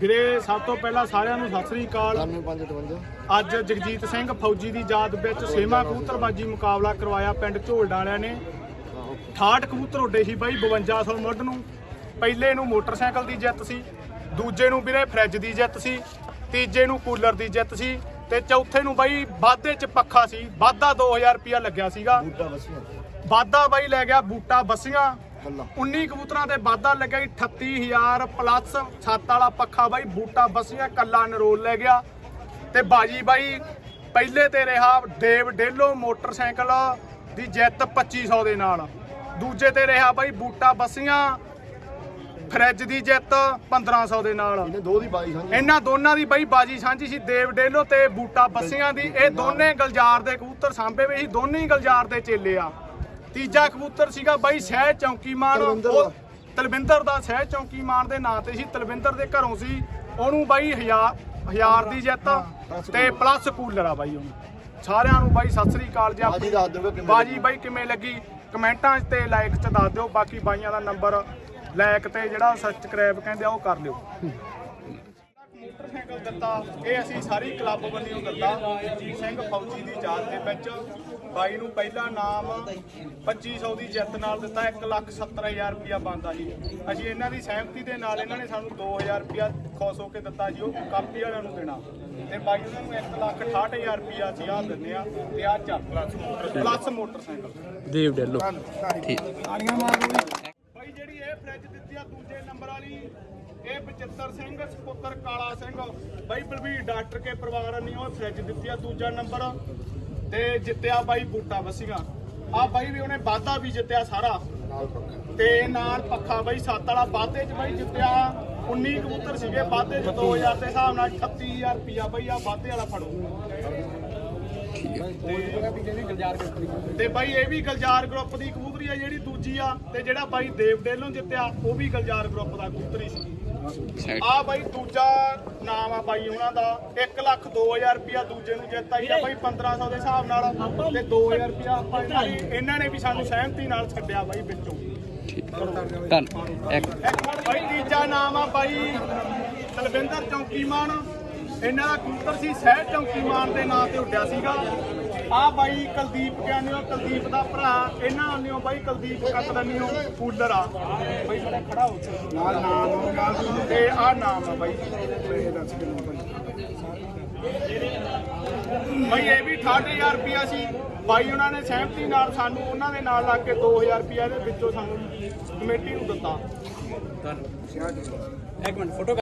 ਵੀਰੇ ਸਭ ਤੋਂ ਪਹਿਲਾਂ ਸਾਰਿਆਂ ਨੂੰ ਸਤਿ ਸ੍ਰੀ ਅਕਾਲ। 9558 ਅੱਜ ਜਗਜੀਤ ਸਿੰਘ ਫੌਜੀ ਦੀ ਯਾਦ ਵਿੱਚ ਸੇਮਾ ਕਬੂਤਰਬਾਜੀ ਮੁਕਾਬਲਾ ਕਰਵਾਇਆ ਪਿੰਡ ਝੋਲ ਡਾਲਿਆਂ ਨੇ। 68 ਕਬੂਤਰ ਉੱਡੇ ਸੀ ਬਾਈ 5200 ਮੁੱਢ ਨੂੰ। ਪਹਿਲੇ ਨੂੰ ਮੋਟਰਸਾਈਕਲ ਦੀ ਜਿੱਤ ਸੀ ਦੂਜੇ ਨੂੰ ਵੀਰੇ ਫ੍ਰਿਜ ਦੀ ਜਿੱਤ ਸੀ ਤੀਜੇ ਨੂੰ ਕੂਲਰ ਦੀ ਜਿੱਤ ਸੀ ਤੇ ਚੌਥੇ ਨੂੰ ਬਾਈ ਵਾਧੇ ਚ ਪੱਖਾ ਸੀ। ਵਾਧਾ 2000 ਰੁਪਿਆ ਲੱਗਿਆ ਸੀਗਾ। ਬੂਟਾ ਬਸੀਆਂ। ਵਾਧਾ ਬਾਈ ਲੈ ਗਿਆ ਬੂਟਾ ਬੱਸੀਆਂ। 19 ਕਬੂਤਰਾਂ ਤੇ ਵਾਧਾ ਲੱਗਿਆ ਜੀ 38000 ਪਲੱਸ ਛੱਤ ਵਾਲਾ ਪੱਖਾ ਬਾਈ ਬੂਟਾ ਬਸੀਆਂ ਕੱਲਾ ਨਰੋਲ ਲੈ ਗਿਆ। ਤੇ ਬਾਜੀ ਬਾਈ ਪਹਿਲੇ ਤੇ ਰਿਹਾ ਦੇਵ ਡੇਲੋ ਮੋਟਰਸਾਈਕਲ ਦੀ ਜਿੱਤ 2500 ਦੇ ਨਾਲ। ਦੂਜੇ ਤੇ ਰਿਹਾ ਬਾਈ ਬੂਟਾ ਬਸੀਆਂ ਫਰਿੱਜ ਦੀ ਜਿੱਤ 1500 ਦੇ ਨਾਲ। ਇਹਨੇ ਦੋ ਦੀ ਬਾਈ ਸਾਂਝੀ। ਇਹਨਾਂ ਦੋਨਾਂ ਦੀ ਬਾਈ ਬਾਜੀ ਸਾਂਝੀ ਸੀ ਦੇਵ ਡੇਲੋ ਤੇ ਬੂਟਾ ਬੱਸੀਆਂ ਦੀ। ਇਹ ਦੋਨੇ ਗਲਜਾਰ ਦੇ ਕਬੂਤਰ ਸਾਂਭੇ ਵੇ ਸੀ ਦੋਨੇ ਹੀ ਗਲਜਾਰ ਦੇ ਚੇਲੇ ਆ। ਤੀਜਾ ਕਬੂਤਰ ਸੀਗਾ ਬਾਈ ਸਹਿ ਉਹ ਦਾ। ਤਲਵਿੰਦਰ ਦਾ ਸਹਿ ਚੌਂਕੀਮਾਨ ਦੇ ਨਾਂ ਤੇ ਸੀ। ਤਲਵਿੰਦਰ ਦੇ ਘਰੋਂ ਸੀ। ਉਹਨੂੰ ਬਾਈ ਹਜ਼ਾਰ ਹਜ਼ਾਰ ਦੀ ਜਿੱਤ ਤੇ ਪਲੱਸ ਕੂਲਰ ਆ ਬਾਈ ਉਹਨੂੰ। ਸਾਰਿਆਂ ਨੂੰ ਬਾਈ ਸਤਿ ਸ੍ਰੀ ਅਕਾਲ ਜੀ ਬਾਜੀ ਦੱਸ ਦਿਓ ਕਿਵੇਂ ਬਾਜੀ ਬਾਈ ਕਿਵੇਂ ਲੱਗੀ? ਕਮੈਂਟਾਂ 'ਚ ਤੇ ਲਾਈਕ 'ਚ ਦੱਸ ਦਿਓ। ਬਾਕੀ ਬਾਈਆਂ ਦਾ ਨੰਬਰ ਲਾਈਕ ਤੇ ਜਿਹੜਾ ਸਬਸਕ੍ਰਾਈਬ ਕਹਿੰਦੇ ਆ ਉਹ ਕਰ ਲਿਓ। ਮੋਟਰਸਾਈਕਲ ਦਿੱਤਾ ਇਹ ਅਸੀਂ ਸਾਰੀ ਕਲੱਬ ਵੱਲੋਂ ਦਿੱਤਾ। ਜੀਤ ਸਿੰਘ ਫੌਜੀ ਦੀ ਯਾਦ ਦੇ ਵਿੱਚ ਬਾਈ ਨੂੰ ਪਹਿਲਾ ਨਾਮ 2500 ਦੀ ਜਿੱਤ ਨਾਲ ਦਿੱਤਾ 170000 ਰੁਪਇਆ ਬਣਦਾ ਜੀ। ਅਸੀਂ ਇਹਨਾਂ ਦੀ ਸਹਿਮਤੀ ਦੇ ਨਾਲ ਇਹਨਾਂ ਨੇ ਸਾਨੂੰ 2000 ਰੁਪਇਆ ਖੁਸ਼ ਹੋ ਕੇ ਦਿੱਤਾ ਜੀ ਉਹ ਕਾਪੀ ਵਾਲਿਆਂ ਨੂੰ ਦੇਣਾ। ਤੇ ਬਾਈ ਉਹਨਾਂ ਨੂੰ 168000 ਰੁਪਇਆ ਅਸੀਂ ਆਹ ਦਿੰਦੇ ਆ ਤੇ ਆ ਚੱਕ ਪਲੱਸ ਮੋਟਰਸਾਈਕਲ। ਦੇਵ ਡੈਲੋ। ਬਾਈ ਜਿਹੜੀ ਇਹ ਫ੍ਰਿਜ ਦਿੱਤੀ ਆ ਦੂਜੇ ਨੰਬਰ ਵਾਲੀ ਇਹ ਬਚਿੱਤਰ ਸਿੰਘ, ਸੁਪੁੱਤਰ ਕਾਲਾ ਸਿੰਘ। ਬਾਈ ਬਲਬੀਰ ਡਾਕਟਰ ਕੇ ਪਰਿਵਾਰ ਨੇ ਉਹ ਫ੍ਰਿਜ ਦਿੱਤੀ ਆ। ਦੂਜਾ ਨੰਬਰ ਤੇ ਜਿੱਤਿਆ ਬਾਈ ਬੂਟਾ ਵਸੀਗਾ ਆ ਬਾਈ ਵੀ ਉਹਨੇ ਵਾਧਾ ਵੀ ਜਿੱਤਿਆ ਸਾਰਾ। ਤੇ ਨਾਲ ਪੱਖਾ ਬਾਈ ਸੱਤ ਵਾਲਾ। ਵਾਧੇ ਚ ਬਾਈ ਜਿੱਤਿਆ 19 ਕਬੂਤਰ ਸੀਗੇ। ਵਾਧੇ ਚ 2000 ਦੇ ਹਿਸਾਬ ਨਾਲ 38000 ਰੁਪਿਆ ਬਾਈ ਆ ਵਾਧੇ ਵਾਲਾ ਫੜੋ। ਤੇ ਬਾਈ ਇਹ ਵੀ ਗਲਜਾਰ ਗਰੁੱਪ ਦੀ ਕਬੂਤਰੀ ਆ। ਜਿਹੜੀ ਦੂਜੀ ਆ ਤੇ ਜਿਹੜਾ ਬਾਈ ਦੇਵ ਡੇਲੋਂ ਜਿੱਤਿਆ, ਉਹ ਵੀ ਗਲਜਾਰ ਗਰੁੱਪ ਦਾ ਕਬੂਤਰੀ ਸੀ। ਆ ਬਾਈ ਦੂਜਾ ਨਾਮ ਆ ਬਾਈ ਉਹਨਾਂ ਦਾ। 1 ਲੱਖ 2000 ਰੁਪਿਆ ਦੂਜੇ ਨੂੰ ਜਿੱਤਾ ਹੀ ਆ ਬਾਈ 1500 ਦੇ ਹਿਸਾਬ ਨਾਲ। ਤੇ 2000 ਰੁਪਿਆ ਆਪਾਂ ਇਹਨਾਂ ਦੀ ਇਹਨਾਂ ਨੇ ਵੀ ਸਾਨੂੰ ਸਹਿਮਤੀ ਨਾਲ ਛੱਡਿਆ ਬਾਈ ਵਿੱਚੋਂ। ਧੰਨ ਇੱਕ ਬਾਈ ਤੀਜਾ ਨਾਮ ਆ ਬਾਈ ਤਲਵਿੰਦਰ ਚੌਂਕੀਮਾਨ। ਇਹਨਾਂ ਦਾ ਕਬੂਤਰ ਸੀ ਸਹਿ ਚੌਂਕੀਮਾਨ ਦੇ ਨਾਂ ਤੇ ਉੱਡਿਆ ਸੀਗਾ। ਆ ਬਾਈ ਕੁਲਦੀਪ ਗਿਆਨੀਓ ਕੁਲਦੀਪ ਦਾ ਭਰਾ ਇਹਨਾਂ ਆਨਿਓ ਬਾਈ ਕੁਲਦੀਪ ਕਤਲਨੀਓ ਕੂਲਰ ਆ। ਬਾਈ ਬੜਾ ਖੜਾ ਹੋ ਨਾਲ ਨਾਮ ਨਾਲ ਤੇ ਆ ਨਾਮ ਆ ਬਾਈ। ਇਹ ਦੱਸ ਕਿੰਨਾ ਬਾਈ ਬਾਈ ਇਹ ਵੀ 68000 ਰੁਪਿਆ ਸੀ। ਬਾਈ ਉਹਨਾਂ ਨੇ ਸਹਿਮਤੀ ਨਾਲ ਸਾਨੂੰ ਉਹਨਾਂ ਦੇ ਨਾਲ ਲੱਗ ਕੇ 2000 ਰੁਪਿਆ ਦੇ ਵਿੱਚੋਂ ਸਾਨੂੰ ਕਮੇਟੀ ਨੂੰ ਦਿੱਤਾ। ਇੱਕ ਮਿੰਟ ਫੋਟੋ